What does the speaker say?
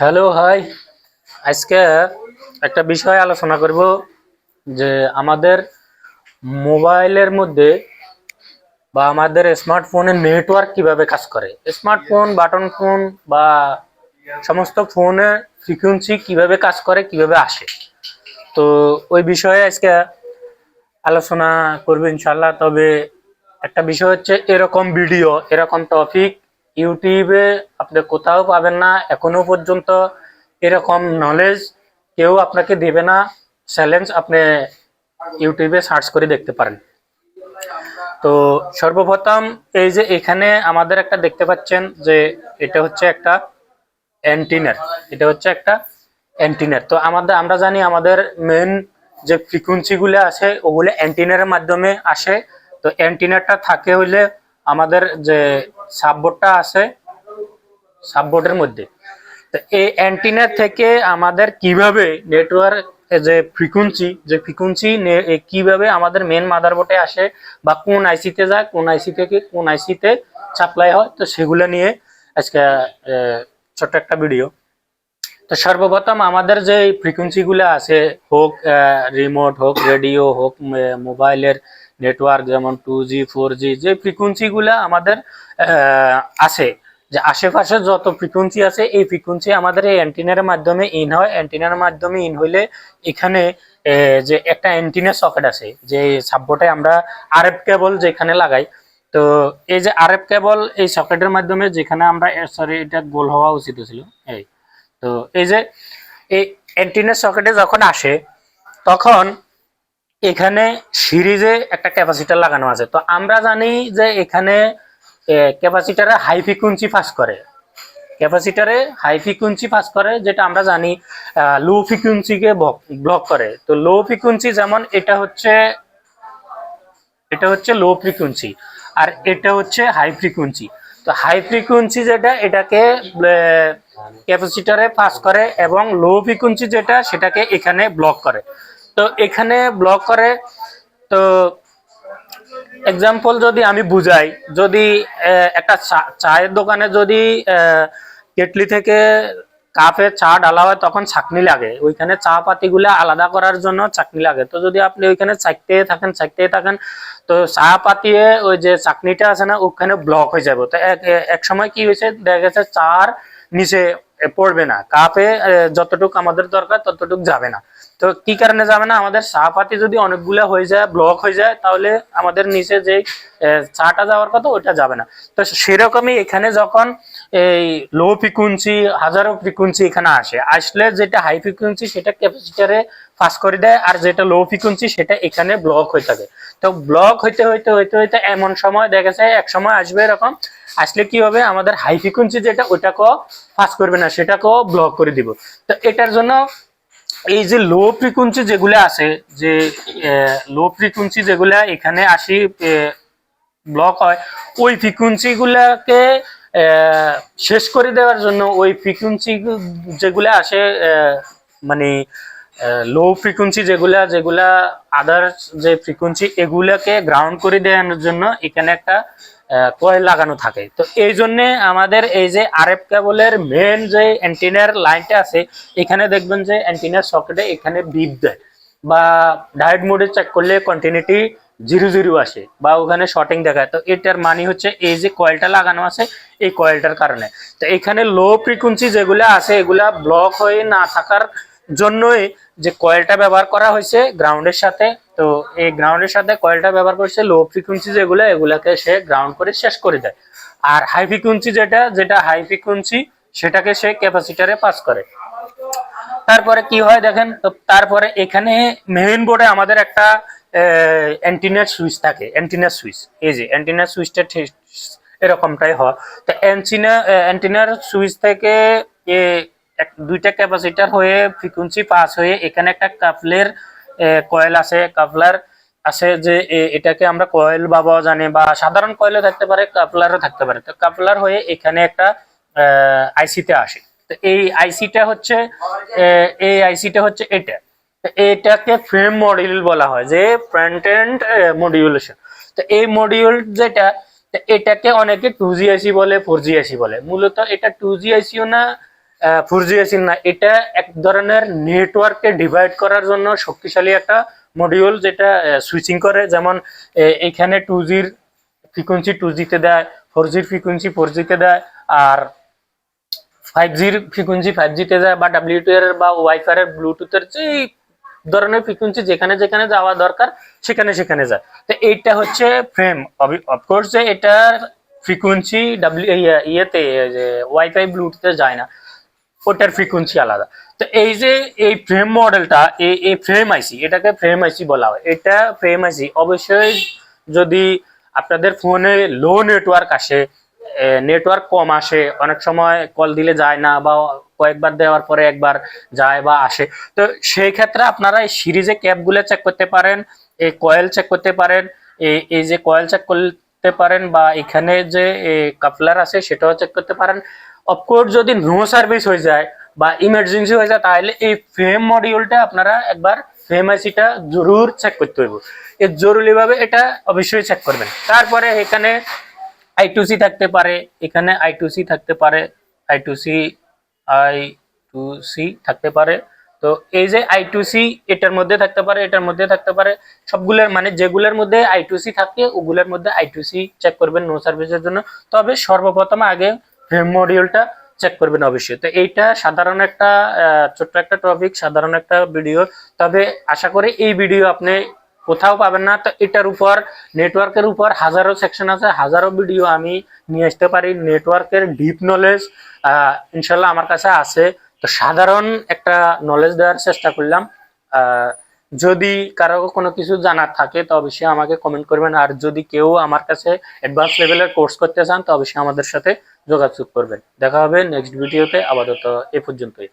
Hello, high. আজকে একটা বিষয় আলোচনা করব যে আমাদের মোবাইলের মধ্যে বা আমাদের স্মার্টফোনের নেটওয়ার্ক কীভাবে কাজ করে। স্মার্টফোন, বাটন ফোন বা সমস্ত ফোনের ফ্রিকোয়েন্সি কীভাবে কাজ করে, কীভাবে আসে। তো ওই বিষয়ে আজকে আলোচনা করব ইনশাল্লাহ তবে একটা বিষয় হচ্ছে এরকম ভিডিও, এরকম টপিক ইউটিউবে আপনি কোথাও পাবেন না, এখনও পর্যন্ত এরকম নলেজ কেউ আপনাকে দেবে না চ্যালেঞ্জ আপনি ইউটিউবে সার্চ করে দেখতে পারেন। তো সর্বপ্রথম এই যে এখানে আমাদের একটা দেখতে পাচ্ছেন যে এটা হচ্ছে একটা অ্যান্টিনার এটা হচ্ছে একটা অ্যান্টিনার তো আমাদের, আমরা জানি আমাদের মেন যে ফ্রিকুয়েন্সি গুলো আছে, ওগুলো অ্যান্টিনারের মাধ্যমে আসে। তো অ্যান্টিনারটা থাকে হইলে আমাদের যে সাববোর্ডটা আছে, সাববোর্ডের মধ্যে। তো এই অ্যান্টিনার থেকে আমাদের কীভাবে নেটওয়ার্ক যে ফ্রিকুয়েন্সি যে ফ্রিকুয়েন্সি কীভাবে আমাদের মেন মাদারবোর্ডে আসে বা কোন আইসিতে যায়, কোন আইসি থেকে কোন আইসিতে সাপ্লাই হয়, তো সেগুলো নিয়ে আজকে ছোট্ট একটা ভিডিও তো সর্বপ্রথম আমাদের যে ফ্রিকোয়েন্সি গুলো আছে, হোক রিমোট হোক রেডিও হোক মোবাইলের নেটওয়ার্ক যেমন টু জি, ফোর জি, যে ফ্রিকোয়েন্সি গুলো আমাদের আছে যে আশেপাশে যত ফ্রিকোয়েন্সি আছে, এই ফ্রিকোয়েন্সি আমাদের এই অ্যান্টিনার মাধ্যমে ইন হয়। অ্যান্টিনার মাধ্যমে ইন হইলে এখানে যে একটা অ্যান্টিনা সকেট আছে, যে সাববোর্ডে আমরা আরএফ কেবল যেখানে লাগাই। তো এই যে আরএফ কেবল এই সকেটের মাধ্যমে যেখানে আমরা সরি এটা গোল হওয়া উচিত ছিল এই, তো এই যে, এই অ্যান্টিনার সকেটে যখন আসে, তখন এখানে সিরিজে একটা ক্যাপাসিটার লাগানো আছে। তো আমরা জানি যে এখানে ক্যাপাসিটারে হাই ফ্রিকুয়েন্সি পাস করে। ক্যাপাসিটারে হাই ফ্রিকুয়েন্সি পাস করে, যেটা আমরা জানি লো ফ্রিকুয়েন্সিকে ব্লক করে। তো লো ফ্রিকুয়েন্সি যেমন এটা হচ্ছে এটা হচ্ছে লো ফ্রিকুয়েন্সি আর এটা হচ্ছে হাই ফ্রিকুয়েন্সি তো হাই ফ্রিকুয়েন্সি যেটা, এটাকে ক্যাপাসিটারে পাস করে এবং লো ফ্রিকুয়েন্সি যেটা, সেটাকে এখানে ব্লক করে। তো এখানে ব্লক করে, তো এক্সাম্পল যদি আমি বুঝাই, যদি একটা চায়ের দোকানে যদি কেটলি থেকে কাপে চা ডালা হয়, তখন ছাকনি লাগে। ওইখানে চা পাতিগুলো আলাদা করার জন্য চাকনি লাগে। তো যদি আপনি ওইখানে চাকতে থাকেন চাকতে থাকেন, তো চা পাতিয়ে ওই যে চাকনিটা আছে না, ওখানে ব্লক হয়ে যাবে। তো এক সময় কি হয়েছে, দেখা গেছে চার নিচে পড়বে না। কাপে যতটুকু আমাদের দরকার, ততটুকু যাবে না। তো কি কারণে যাবে না? আমাদের চা পাতি যদি অনেকগুলো হয়ে যায় ব্লক হয়ে যায়, তাহলে আমাদের নিচে যে চাটা যাওয়ার কথা ওটা যাবে না। তো সেরকমই এখানে যখন এই লো ফ্রিকুয়েন্সি হাজারো ফ্রিকুয়েন্সি এখানে আসে, আসলে যেটা হাই ফ্রিকুয়েন্সি সেটা ক্যাপাসিটারে পাস করে দেয়, আর যেটা লো ফ্রিকুয়েন্সি সেটা এখানে ব্লক হয়ে থাকে। তো ব্লক হইতে হইতে হইতে হইতে এমন সময় দেখা যায়, এক সময় আসবে এরকম, আসলে কি হবে? আমাদের হাই ফ্রিকুয়েন্সি যেটা ওটাকেও পাস করবে না, সেটাকেও ব্লক করে দিব। তো এটার জন্য এই যে লো ফ্রিকুয়েন্সি যেগুলো আছে, যে লো ফ্রিকুয়েন্সি যেগুলা এখানে আসি ব্লক হয়, ওই ফ্রিকুয়েন্সি গুলাকে শেষ করে দেওয়ার জন্য ওই ফ্রিকুয়েন্সি যেগুলো আসে মানে লো ফ্রিকুয়েন্সি যেগুলা যেগুলা আদার্স যে ফ্রিকুয়েন্সি এগুলাকে গ্রাউন্ড করে দেওয়ার জন্য এখানে একটা কয়েল লাগানো থাকে। তো এই জন্যে আমাদের এই যে আরএফ কেবলের মেন যে অ্যান্টিনার লাইনটা আছে, এখানে দেখবেন যে অ্যান্টিনার সকেটে এখানে বিপ দেয় বা ডায়েট মোডে চেক করলে কন্টিনিউটি জিরো জিরো আসে বা ওখানে শর্টিং দেখায়। তো এটার মানে হচ্ছে এই যে কয়েলটা লাগানো আছে, এই কয়েলটার কারণে। তো এখানে লো ফ্রিকুয়েন্সি যেগুলো আছে, এগুলা ব্লক হয়ে না থাকার জন্যই যে কয়েলটা ব্যবহার করা হয়েছে গ্রাউন্ডের সাথে, তো এই গ্রাউন্ডের সাথে কয়েলটা ব্যবহার করছে লো ফ্রিকুয়েন্সি যেগুলো, এগুলাকে সে গ্রাউন্ড করে শেষ করে দেয়। আর হাই ফ্রিকুয়েন্সি যেটা যেটা হাই ফ্রিকুয়েন্সি সেটাকে সে ক্যাপাসিটারে পাস করে। তারপরে কি হয় দেখেন তারপরে এখানে মেইন বোর্ডে আমাদের একটা অ্যান্টিনার সুইচ থাকে অ্যান্টিনার সুইচ এই যে অ্যান্টিনার সুইচটা এরকমটাই হয় তো অ্যান্টিনা অ্যান্টিনার সুইচ থেকে দুইটা ক্যাপাসিটার হয়ে ফ্রিকুয়েন্সি পাস হয়ে এখানে একটা কাপলের কয়েল আছে। কাপলার আছে যে এটাকে আমরা কয়েল বাবা জানি বা সাধারণ কয়েলও থাকতে পারে কাপলারও থাকতে পারে। তো কাপলার হয়ে এখানে একটা আইসিতে আসে। তো এই আইসিটা হচ্ছে এই আইসিটা হচ্ছে এটা। এটাকে ফ্রেম মডিউল বলা হয়, যে ফ্রন্ট এন্ড মডিউলেশন তো এই মডিউল যেটা এটাকে অনেকে টু জি আইসি বলে ফোর জি আইসি বলে। মূলত এটা টু জি আইসিও না ফোর জি এসি না, এটা এক ধরনের নেটওয়ার্ককে ডিভাইড করার জন্য শক্তিশালী একটা মডিউল যেটা সুইচিং করে। যেমন এখানে টু জির ফ্রিকোয়েন্সি টু জিতে দেয় ফোর জির ফ্রিকোয়েন্সি ফোর জিতে দেয়, আর ফাইভ জির ফ্রিকোয়েন্সি ফাইভ জিতে যায় বা ডাব্লিউটি এর বা ওয়াইফাই এর ব্লুটুথের যে ধরনের ফ্রিকোয়েন্সি যেখানে যেখানে যাওয়া দরকার, সেখানে সেখানে যায়। তো এইটা হচ্ছে ফ্রেম অফকোর্স যে এটার ফ্রিকোয়েন্সি ডাব্লিউ ইয়েতে ওয়াইফাই ব্লুটুথে যায় না। ওটার ফ্রিকোয়েন্সি আলাদা। তো এই যে এই ফ্রেম মডেলটা এই এই ফ্রেম আইসি এটাকে ফ্রেম আইসি বলা হয়। এটা ফ্রেম আইসি অবশ্যই যদি আপনাদের ফোনে লো নেটওয়ার্ক আসে নেটওয়ার্ক কম আসে, অনেক সময় কল দিলে যায় না বা কয়েকবার দেওয়ার পরে একবার যায় বা আসে, তো সেই ক্ষেত্রে আপনারা এই সিরিজে ক্যাপগুলো চেক করতে পারেন, এই কয়েল চেক করতে পারেন এই এই যে কয়েল চেক করতে পারেন বা এখানে যে কাপলার আছে সেটাও চেক করতে পারেন। অফকোর্স যদি নো সার্ভিস হয়ে যায় বা ইমার্জেন্সি হয়ে যায়, তাহলে এই ফ্রেম মডিউলটা আপনারা একবার ফ্রেম আইসিটা জরুর চেক করতে হইব। এর জরুরিভাবে এটা অবশ্যই চেক করবেন। তারপরে এখানে আই টু সি থাকতে পারে, এখানে আই টু সি থাকতে পারে I two C I two C থাকতে পারে। তো এই যে আই টু সি এটার মধ্যে থাকতে পারে, এটার মধ্যে থাকতে পারে, সবগুলোর মানে যেগুলোর মধ্যে আই টু সি থাকে, ওগুলোর মধ্যে আই টু সি চেক করবেন নো সার্ভিসের জন্য। তবে সর্বপ্রথম আগে মডিউলটা চেক করবেন অবশ্যই। তো এইটা সাধারণ একটা ছোট্ট একটা টপিক সাধারণ একটা ভিডিও তবে আশা করি এই ভিডিও আপনি কোথাও পাবেন না। তো এটার উপর নেটওয়ার্কের উপর হাজারো সেকশন আছে, হাজারো ভিডিও আমি নিয়ে আসতে পারি। নেটওয়ার্কের ডিপ নলেজ ইনশাল্লাহ আমার কাছে আছে। তো সাধারণ একটা নলেজ দেওয়ার চেষ্টা করলাম। যদি কারও কোনো কিছু জানার থাকে, তো অবশ্যই আমাকে কমেন্ট করবেন। আর যদি কেউ আমার কাছে অ্যাডভান্স লেভেলের কোর্স করতে চান, তো অবশ্যই আমাদের সাথে যোগাযোগ করবেন। দেখা হবে নেক্সট ভিডিওতে আপাতত এ পর্যন্তই।